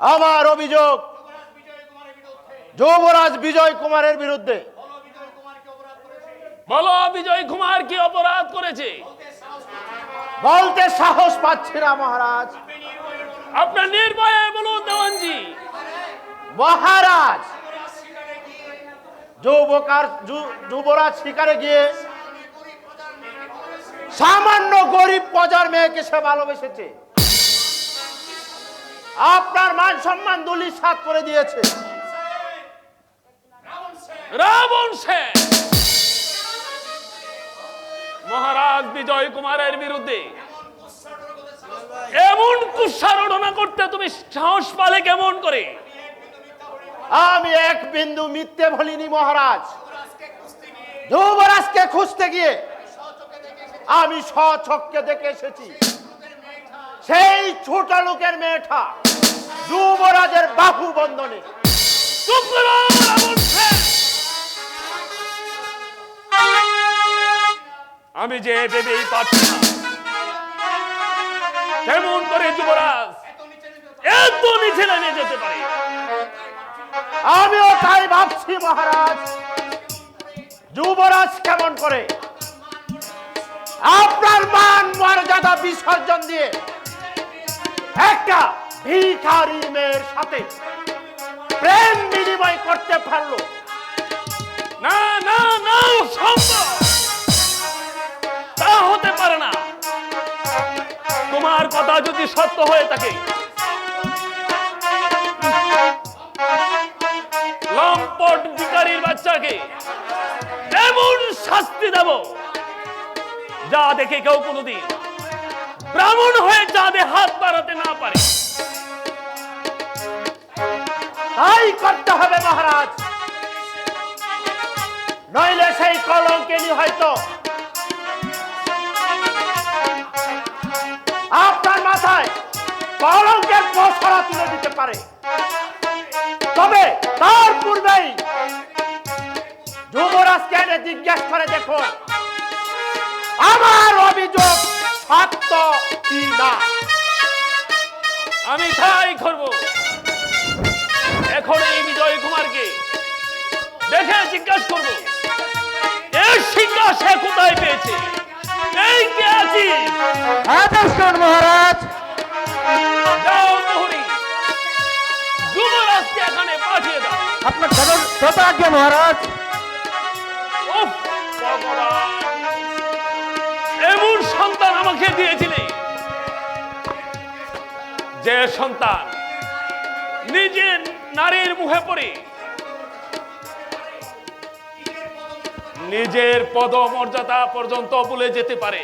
আমার অভিযোগ। যুবরাজ বিজয় কুমারের বিরুদ্ধে। বলো বিজয় কুমার কি অপরাধ করেছে? বলতে সাহস পাচ্ছি না মহারাজ। আপনার নির্ভয়ে বলুন দেওয়ানজি। মহারাজ যুবকার যুবরাজ শিকারে গিয়ে সামান্য গরিব প্রজার মেয়েকে সে ভালোবেসেছে। আপনার মান সম্মান দুলি সাত করে দিয়েছে। রাবণ সেন মহারাজ বিজয় কুমারের বিরুদ্ধে এমন কুৎসারণা করতে তুমি সাহস পালে কেমন করে? আমি এক বিন্দু মিথ্যে বলিনি মহারাজ। যুবরাজকে খুঁজতে গিয়ে আমি স্বচক্ষে দেখে এসেছি। সেই ছোট লোকের মেয়েটা। যুবরাজের বাহু বন্ধনে! আমি যে ভেবেই পাচ্ছি কেমন করে যুবরাজ এত নিচে নেমে যেতে পারে? আমিও তাই ভাবছি মহারাজ। যুবরাজ কেমন করে? আপনার মান মর্যাদা বিসর্জন দিয়ে একটা ভিখারি মেয়ের সাথে প্রেম বিনিময় করতে পারল। না না না, সম্ভব। তা হতে পারে না। তোমার কথা যদি সত্য হয়ে থাকে, লম্পট বাচ্চাকে এমন শাস্তি দেব, যা দেখে কেউ কোনোদিন ব্রাহ্মণ হয়ে চাঁদে হাত বাড়াতে না পারে। তাই করতে হবে মহারাজ। নইলে সেই কলঙ্কিনী হয়তো আপনার মাথায় কলঙ্কের পছড়া তুলে দিতে পারে। তবে তার পূর্বেই যুবরাজকে এনে জিজ্ঞেস করে দেখুন আমার অভিযোগ সত্য কি না? আমি তাই করব। এখন এই বিজয় কুমারকে দেখে জিজ্ঞাসা করব এর শিক্ষা সে কোথায় পেয়েছে? এই কে আছি? আদেশ মহারাজ। যুবরাজকে এখানে পাঠিয়ে দাও। আপনার আজ্ঞা মহারাজ। এমন সন্তান আমাকে দিয়েছিলে। যে সন্তান নিজের নারীর মুখে পড়ে। নিজের পদমর্যাদা পর্যন্ত ভুলে যেতে পারে।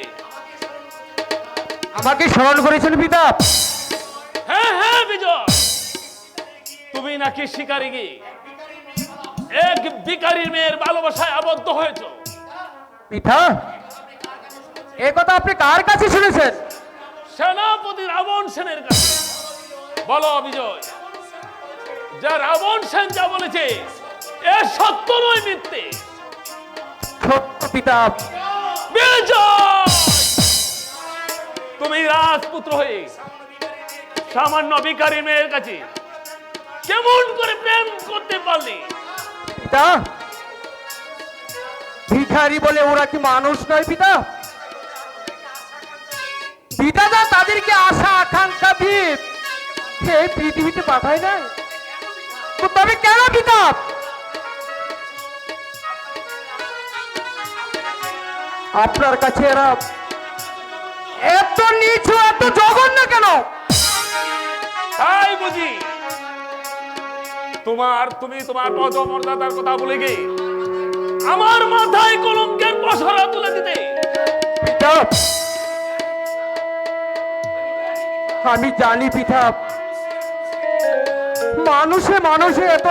আমাকে স্মরণ করেছেন পিতা? হ্যাঁ হ্যাঁ বিজয়। তুমি নাকি শিকারি গিয়ে এক বিকারীর মেয়ের ভালোবাসায় আবদ্ধ হয়েছ। পিতা এ কথা আপনি কার কাছে শুনেছেন? সেনাপতি রাবণ সেনের কাছে। বলো বিজয়। যা রাবণ সেন যা বলেছে এ সত্য নয় মিথ্যে। সত্য পিতা। তুমি রাজপুত্র হয়ে সামান্য বিকারী মেয়ের কাছে কেমন করে প্রেম করতে পারলে? পিতা ভিখারি বলে ওরা কি মানুষ নয় পিতা? পিতাদা তাদেরকে আশা আকাঙ্ক্ষা দিয়ে এই পৃথিবীতে পাঠায় না তো তবে কেন পিতা আপনার কাছে এরা এত নিচু এত জঘন্য কেন? তাই বুঝি। তোমার তুমি তোমার পদমর্যাদার কথা বলে গে আমার মাথায় কলঙ্কের পসরা তুলে দিতে। আমি জানি পিতা মানুষে মানুষে এত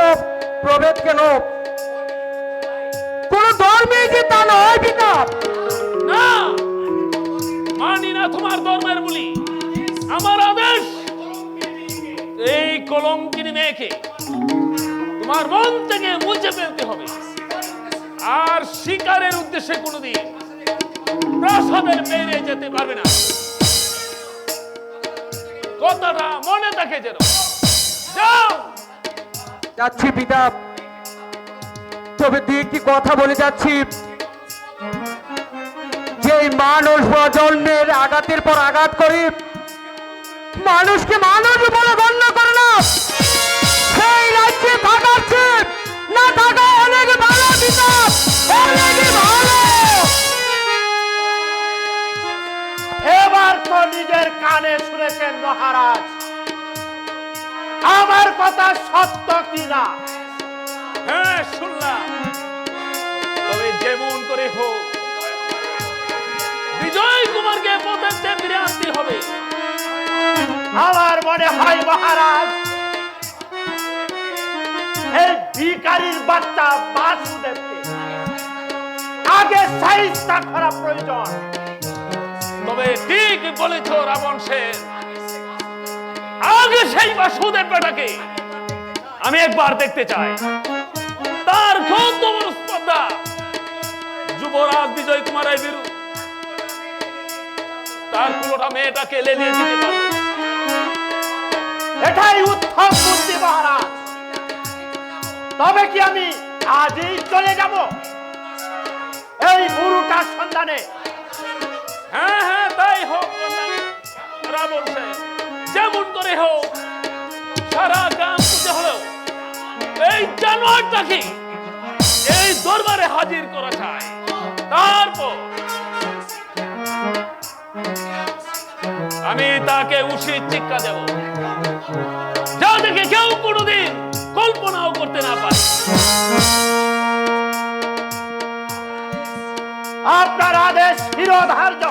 প্রভেদ কেন? কোন ধর্মে যে তা নয় পিতা না? মানি না তোমার ধর্মের বলি। আমার আদেশ, এই কলঙ্কিনী মেয়েকে তোমার মন থেকে মুছে ফেলতে হবে। আর শিকারের উদ্দেশ্যে কোনোদিন প্রাসাদের বেরিয়ে যেতে পারবে না। কথাটা মনে থাকে যেন। যাচ্ছি পিতা। তবে দুই একটি কথা বলে যাচ্ছি? যে মানুষ জন্মের আঘাতের পর আঘাত করে, মানুষকে মানুষ বলে গণ্য করে না। সেই রাজ্যে থাকাচ্ছে না থাকা অনেক ভালো পিতা, অনেক ভালো। এবার তো নিজের কানে শুনেছেন মহারাজ। আমার কথা সত্য কিনা? হ্যাঁ শুনলাম তবে যেমন করে হোক বিজয় কুমারকে পথে ফিরে আনতে হবে। আমার মনে হয় মহারাজ এই ভিকারির বাচ্চা বাসুদেবকে আগে সাইজটা করা প্রয়োজন। তবে ঠিক বলেছ রাবণ সেন আগে সেই বাসুদেব বেটাকে আমি একবার দেখতে চাই। তার বড় স্পর্ধা যুবরাজ বিজয় কুমার কুমারের বিরুদ্ধে। তার পুরোটা মেয়েটাকে লেলিয়ে দিতে পারো। এটাই উত্তম বুদ্ধি মহারাজ। তবে কি আমি আজই চলে যাব? এই বুড়ুটার সন্ধানে। হ্যাঁ হ্যাঁ তাই হোক রাবণ সেন যেমন করে হোক, সারা গ্রাম খুঁজে হলেও এই জানোয়ারটাকে এই দরবারে হাজির করা চাই। তারপর আমি তাকে উচিত শিক্ষা দেব। যা দেখে কেউ কোনোদিন কল্পনাও করতে না পারে। আপনার আদেশ শিরোধার্য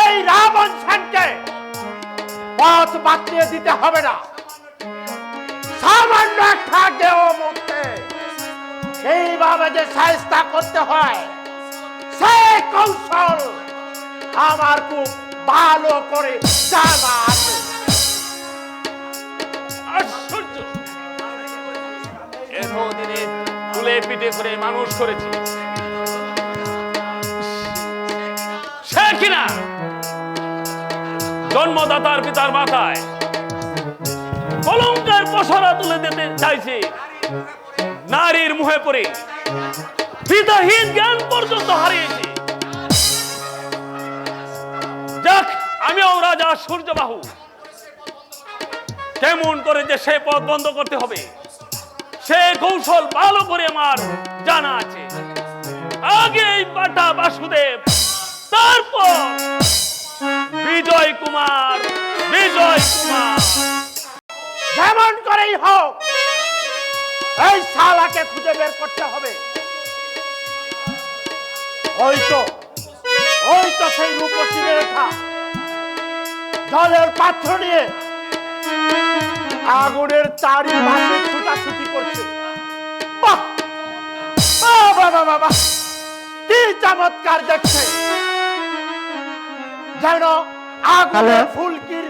এই রাবণ সেনকে পথ বাঁচিয়ে দিতে হবে না। সামান্য একটা দেহ মুক্তে সেইভাবে যে সাহস্তা করতে হয় সে কৌশল আমার খুব ভালো করে জানা আছে। আশ্চর্য। তুলে পিঠে করে মানুষ করেছি। জন্মদাতার পিতার মাথায় কলঙ্কার পসরা তুলে দিতে চাইছে। নারীর মুহে পড়ে পিতাহীন জ্ঞান পর্যন্ত হারিয়েছে। আমিও রাজা সূর্যবাহু। কেমন করে যে সে পথ বন্ধ করতে হবে, সে কৌশল ভালো করে আমার জানা আছে। আগে পাটা বাসুদেব, তারপর বিজয় কুমার বিজয় কুমার। যেমন করেই হোক এই শালাকে খুঁজে বের করতে হবে। ওই তো ওই তো সেই রূপসী রেখা জলের পাত্র নিয়ে আগুনের চারিপাশে ছুটাছুটি করছে। বাহ, বাহ! কি চমৎকার দেখছে যেন আগুনের ফুলকির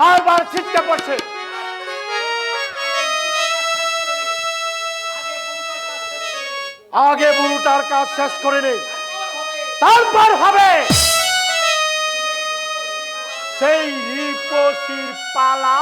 বারবার ছিটকে পড়ছে। আগে বুড়োটার কাজ শেষ করে নেই তারপর হবে। সেই রিপসির পালা।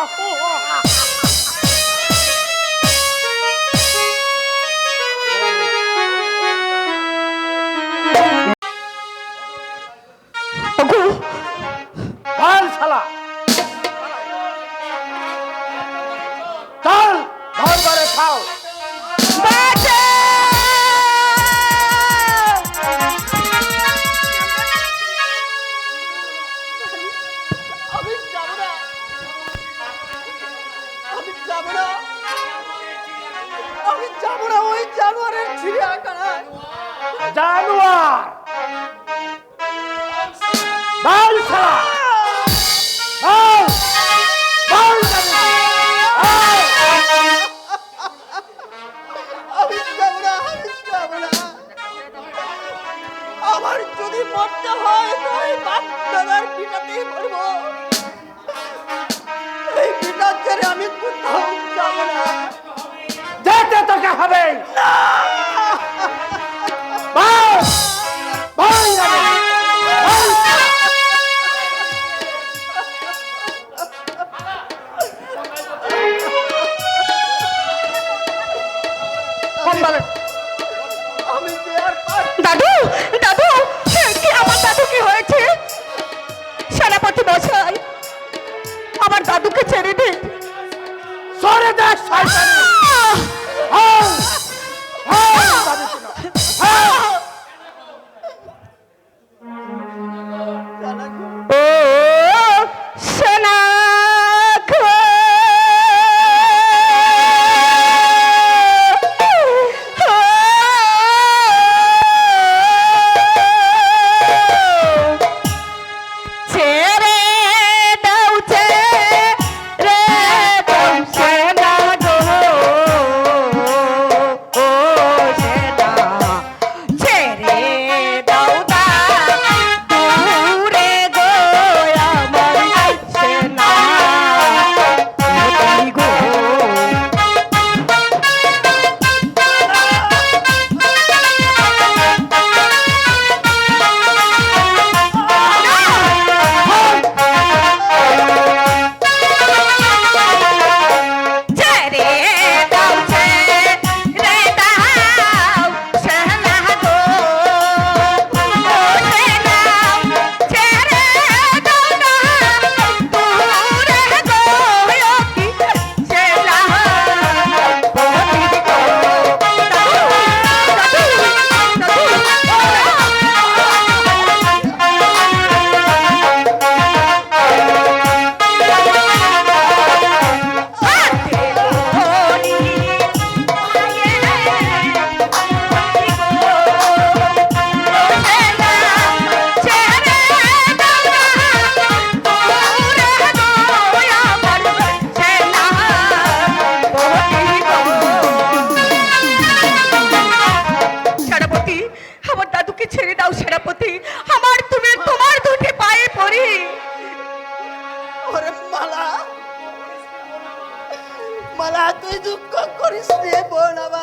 போனவா?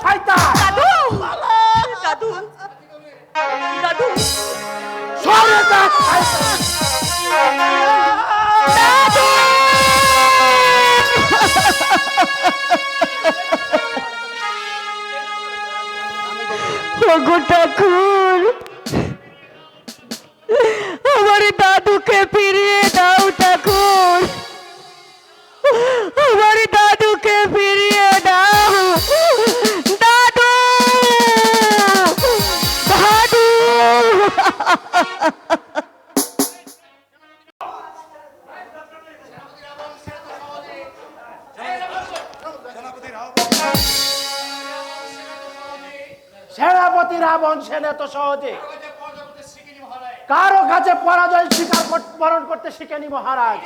শয়তান। দাদু দাদু দাদু সরে যা দাদু ওগো ঠাকুর আমার দাদুকে ফিরিয়ে এত সহজে? কারও কাছে পরাজয় স্বীকার বরণ করতে শিখেনি মহারাজ।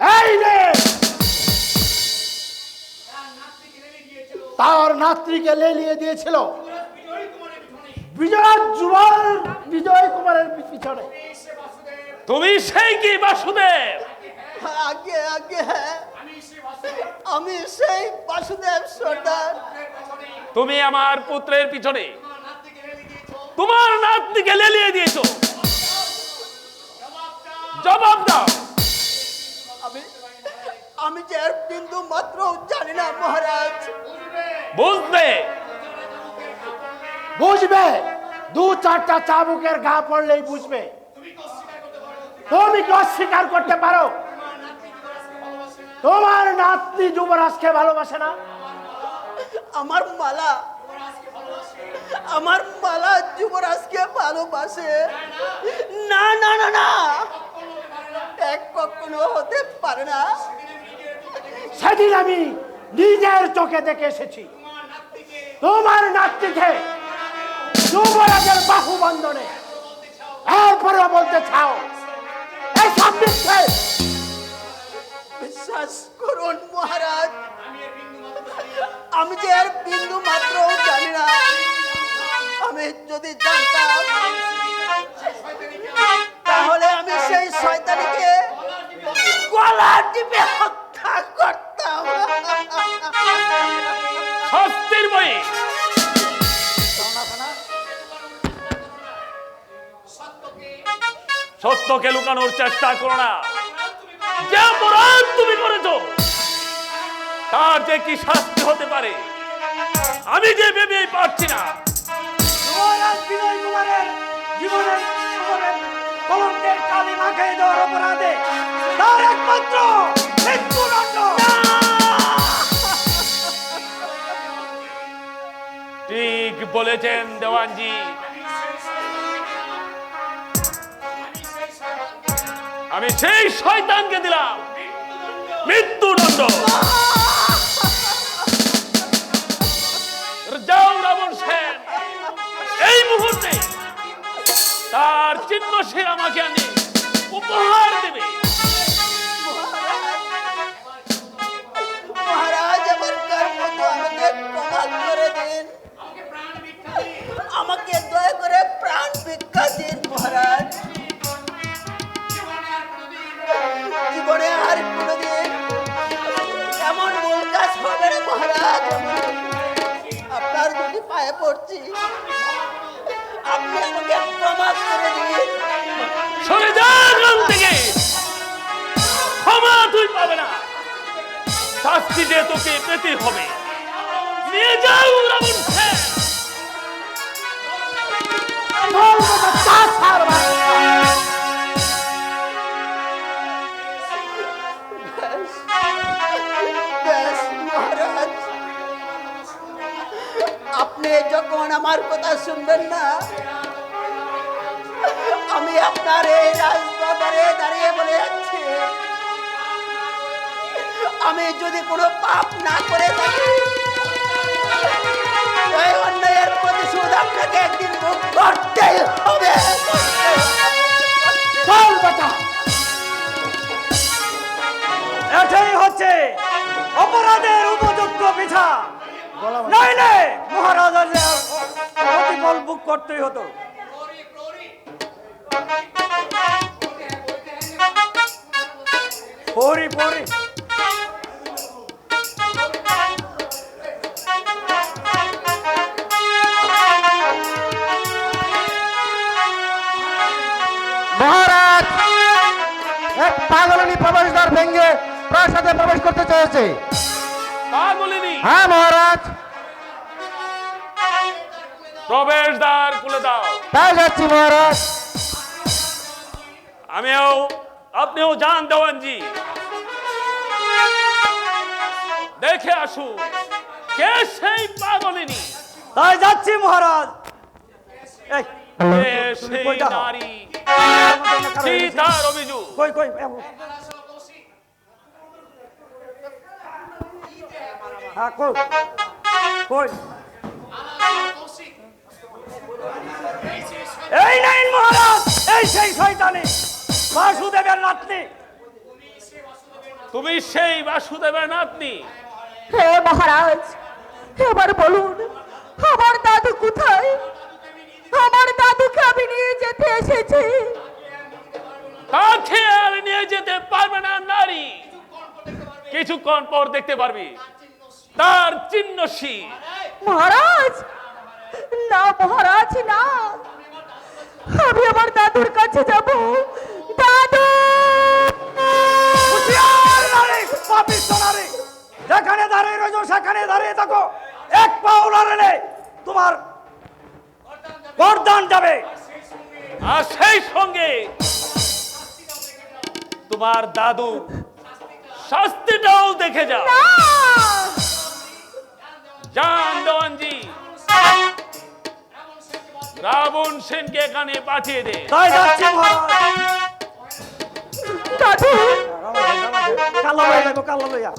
এই নে! তার নাত্রীকে লেলিয়ে দিয়েছিল। বিজয় কুমারের পিছনে। তুমি সেই কি বাসুদেব? আগে আগে আমি সেই বাসুদেব। সর্দার। তুমি আমার পুত্রের পিছনে। তোমার নাতনিকে লেলিয়ে দিয়েছ। জবাব দাও। আমি আমি যে বিন্দু মাত্র জানি না মহারাজ। বুঝবে? বুঝবে। দু চারটা চাবুকের গা পড়লেই বুঝবে। তুমি কি অস্বীকার করতে পারো? তোমার নাতনি যুবরাজকে ভালোবাসে না? আমার মালা আমার মালা যুবরাজকে ভালোবাসে। না না না না। এক কখনো হতে পারে না। সেদিন আমি নিজের চোখে দেখে এসেছি। তোমার নাতনিকে যুবরাজের বাহু বন্ধনে। এরপরেও বলতে চাও বিশ্বাস করুন মহারাজ। আমি যে আর বিন্দু মাত্র জানি না। আমি যদি জানতাম তাহলে আমি সেই শয়তানিকে গলা টিপে হত্যা করতাম। শাস্তির বই। সত্যকে লুকানোর চেষ্টা করো না। যে অপরাধ তুমি করেছ তার যে কি শাস্তি হতে পারে আমি যে ভেবে পারছি না। যুবরাজ বিনয় কুমারের জীবনের জীবনের কলঙ্কের কালি মাখিয়ে দেওয়ার অপরাধে তার একমাত্র মৃত্যুদণ্ড। ঠিক বলেছেন দেওয়ানজি। আমি সেই শয়তানকে দিলাম। মৃত্যুদণ্ড। সেন এই মুহূর্তে তার চিহ্ন সে আমাকে আনি উপহার দেবে। শাস্তি যে তোকে পেতে হবে। নিয়ে যাও রাবণ আপনি যখন আমার কথা শুনবেন না, আমি আপনার এই রাজদরবারে দাঁড়িয়ে বলে যাচ্ছি। আমি যদি কোনো পাপ না করে থাকি ওই অন্যায়ের প্রতিশোধ আপনাকে একদিন ভোগ করতেই হবে। এটাই হচ্ছে অপরাধের উপযুক্ত নইলে মহারাজা যে প্রতিফল বুক করতেই হতো। পরি পরি প্রবেশ করতে চেয়েছে। বলিনি হ্যাঁ মহারাজ। প্রবেশদ্বার খুলে দাও। তাই যাচ্ছি মহারাজ। আমিও আপনিও যান দেওয়ানজি। দেখে আসুন কে সেই পাগলিনী? তাই যাচ্ছি মহারাজ। এই সেই নারী? কই কই হ্যাঁ কই কই এই নাইন মহারাজ এই সেই শয়তানি। বাসুদেবের নাতনি। তুমি সেই বাসুদেবের নাতনি। হে মহারাজ এবার বলুন আমার দাদু কোথায়? আমার দাদুকে আমি নিয়ে যেতে এসেছি। কাছে আর নিয়ে যেতে পারবে না নারী। কিছুক্ষণ পর দেখতে পারবি। তার চিহ্নশী মহারাজ না মহারাজ না। আমি আমার দাদুর কাছে যাব। দাদু! হুঁশিয়ার নারী, যেখানে দাঁড়িয়ে রয়েছো সেখানে দাঁড়িয়ে থাকো। এক পাও লড়লে তোমার গর্দান যাবে। আর সেই সঙ্গে তোমার দাদু শাস্তিটাও দেখে যাও। না! জান দেওয়ানজি রাবণ সেনকে এখানে পাঠিয়ে দে। তাই যাচ্ছে কালো লইয়া কালো লইয়া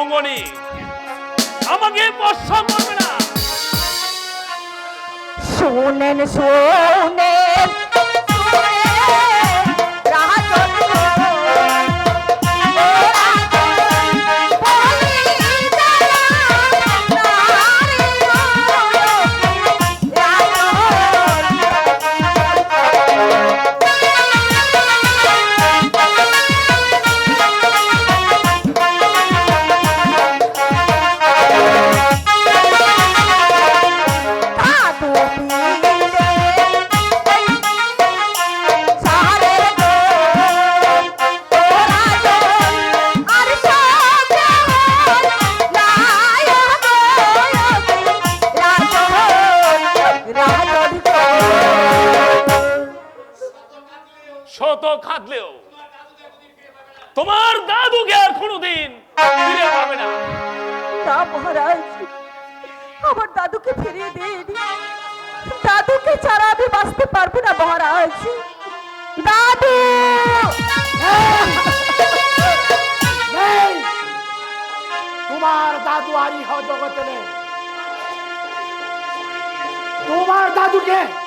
অঙ্গনি আমাকে পশ্চাৎ করবে না। শোনেন শোনেন। খাদলেও। তোমার দাদুকে আর কোনোদিন ফিরে পাবে না। না মহারাজ আমার দাদুকে ফিরিয়ে দিন। দাদুকে ছাড়া আমি বাঁচতে পারব না মহারাজ। দাদু! তোমার দাদু আর ইহ জগতে নেই। তোমার দাদুকে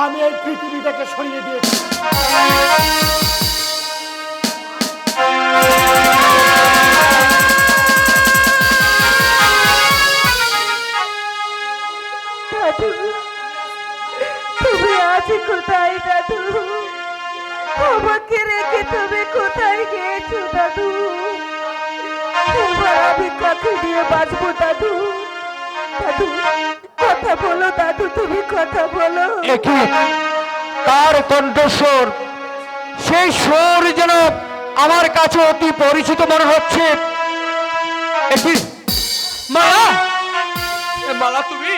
আমি এই পৃথিবীটাকে সরিয়ে দিয়েছি। তুমি আজ কোথায়, দাদু? রেখে কোথায় দাদু? আমি কাকে বাঁচবো, দাদু? দাদু কথা বলো দাদু তুমি কথা বলো। একই তার কণ্ঠস্বর সেই সুর যেন আমার কাছে অতি পরিচিত মনে হচ্ছে। মালা মালা তুমি।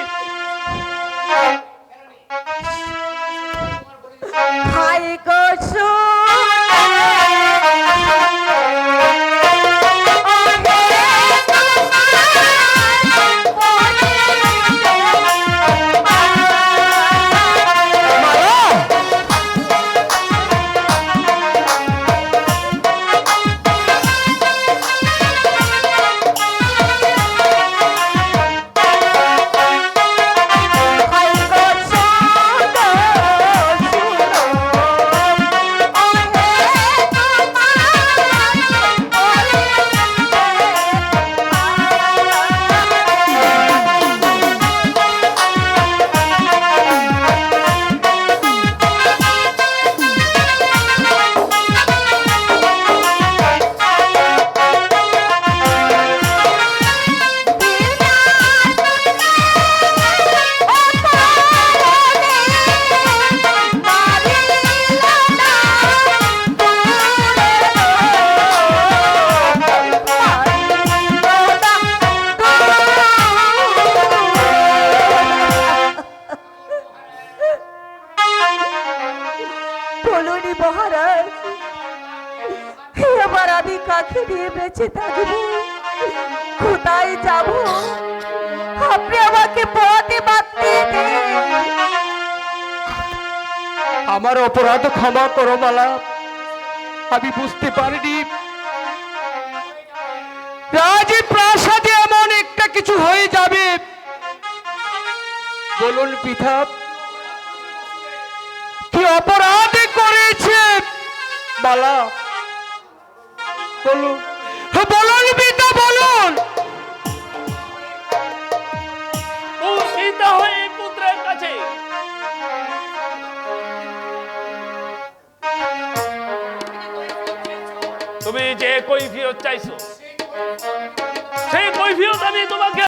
আমি কাকে নিয়ে বেঁচে থাকব কোথায় যাব? আপনি আমাকে পথে বাঁধতে আমার অপরাধ ক্ষমা করো মালা আমি বুঝতে পারিনি। রাজী প্রাসাদে এমন একটা কিছু হয়ে যাবে। বলুন পিতা, কি অপরাধ করেছে? মালা বলুন। হ্যাঁ, বলুন তুমি যে কৈফিয়ত চাইছো সেই কৈফিয়ত আমি তোমাকে